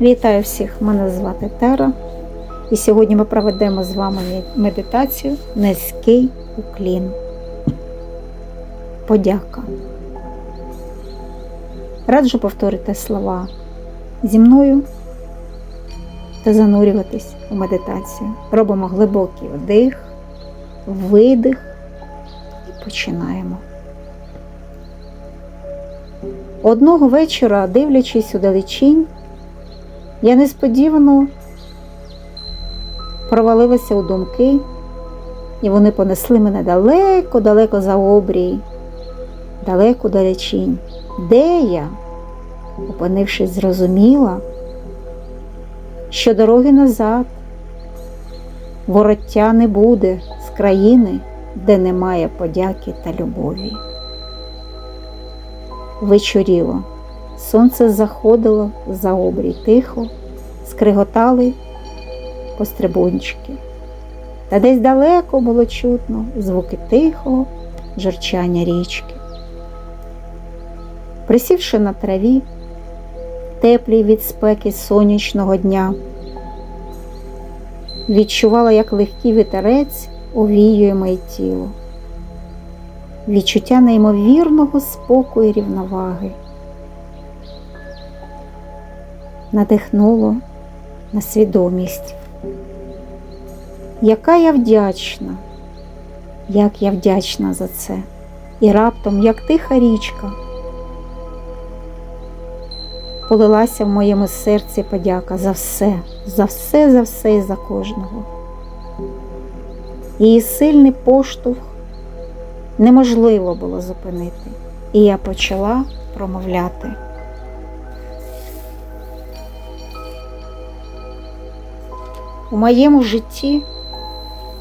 Вітаю всіх! Мене звати Тера. І сьогодні ми проведемо з вами медитацію Низький уклін. Подяка. Раджу повторити слова зі мною та занурюватись у медитацію. Робимо глибокий вдих, видих і починаємо. Одного вечора, дивлячись у далечінь, я несподівано провалилася у думки, і вони понесли мене далеко-далеко за обрій, далеко далечінь. Де я, опинившись, зрозуміла, що дороги назад вороття не буде з країни, де немає подяки та любові. Вечоріло. Сонце заходило за обрій тихо, скриготали пострибунчики. Та десь далеко було чутно звуки тихого журчання річки. Присівши на траві, теплій від спеки сонячного дня, відчувала, як легкий вітерець овіює моє тіло, відчуття неймовірного спокою і рівноваги. Надихнуло на свідомість. Яка я вдячна, як я вдячна за це. І раптом, як тиха річка, полилася в моєму серці подяка за все, за все, за все і за кожного. Її сильний поштовх неможливо було зупинити, і я почала промовляти. У моєму житті,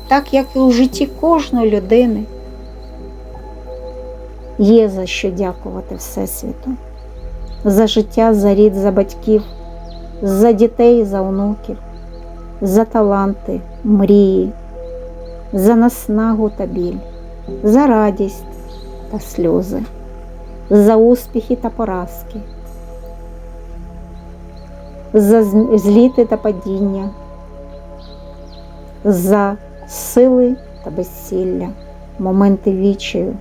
так як і у житті кожної людини, є за що дякувати Всесвіту, за життя, за рід, за батьків, за дітей, за онуків, за таланти, мрії, за наснагу та біль, за радість та сльози, за успіхи та поразки. За зліти та падіння, за сили та безсилля, моменти вічаю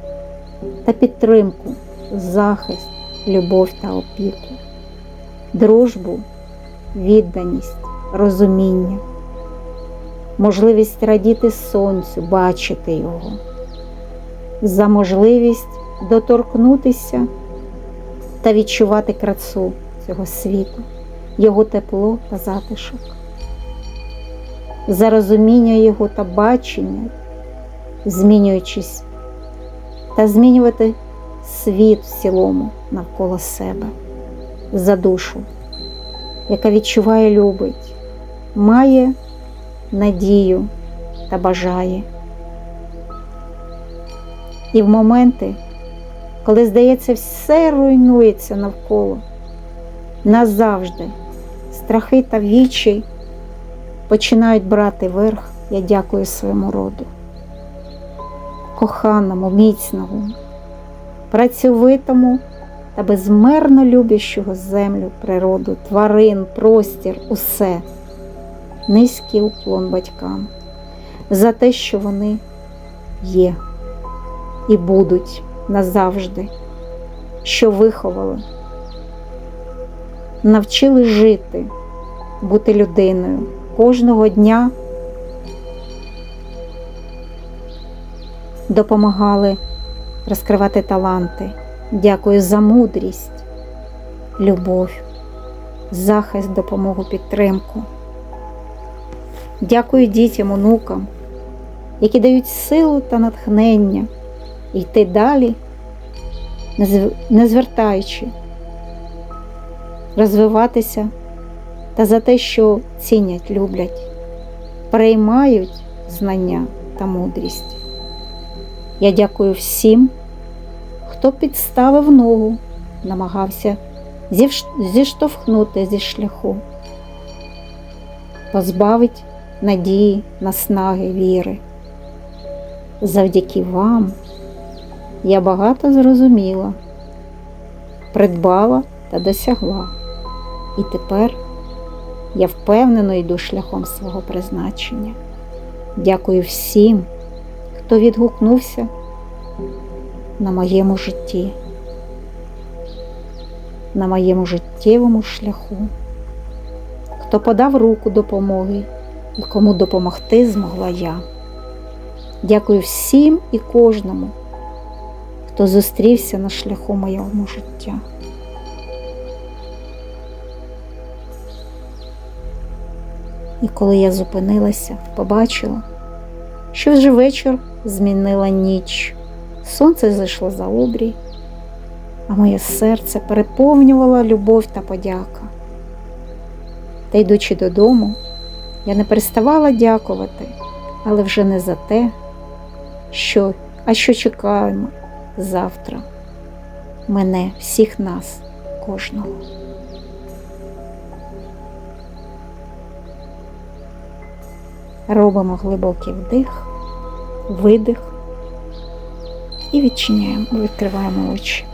та підтримку, захист, любов та опіку, дружбу, відданість, розуміння, можливість радіти сонцю, бачити його, за можливість доторкнутися та відчувати красу цього світу, його тепло та затишок за розуміння його та бачення, змінюючись та змінювати світ в цілому навколо себе, за душу, яка відчуває, любить, має надію та бажає. І в моменти, коли, здається, все руйнується навколо, назавжди страхи та вічі починають брати верх, я дякую своєму роду, коханому, міцному, працьовитому та безмерно любящого землю, природу, тварин, простір, усе, низький уклон батькам за те, що вони є і будуть назавжди, що виховали, навчили жити, бути людиною кожного дня допомагали розкривати таланти. Дякую за мудрість, любов, захист, допомогу, підтримку. Дякую дітям, онукам, які дають силу та натхнення йти далі, не звертаючи, розвиватися та за те, що цінять, люблять, приймають знання та мудрість. Я дякую всім, хто підставив ногу, намагався зіштовхнути зі шляху, позбавить надії, наснаги, віри. Завдяки вам я багато зрозуміла, придбала та досягла. І тепер Я впевнено йду шляхом свого призначення. Дякую всім, хто відгукнувся на моєму житті, на моєму життєвому шляху, хто подав руку допомоги і кому допомогти змогла я. Дякую всім і кожному, хто зустрівся на шляху моєму життя. І коли я зупинилася, побачила, що вже вечір змінила ніч. Сонце зайшло за обрій, а моє серце переповнювала любов та подяка. Та йдучи додому, я не переставала дякувати, але вже не за те, що, а що чекаємо завтра. Мене, всіх нас, кожного. Робимо глибокий вдих, видих і відчиняємо, відкриваємо очі.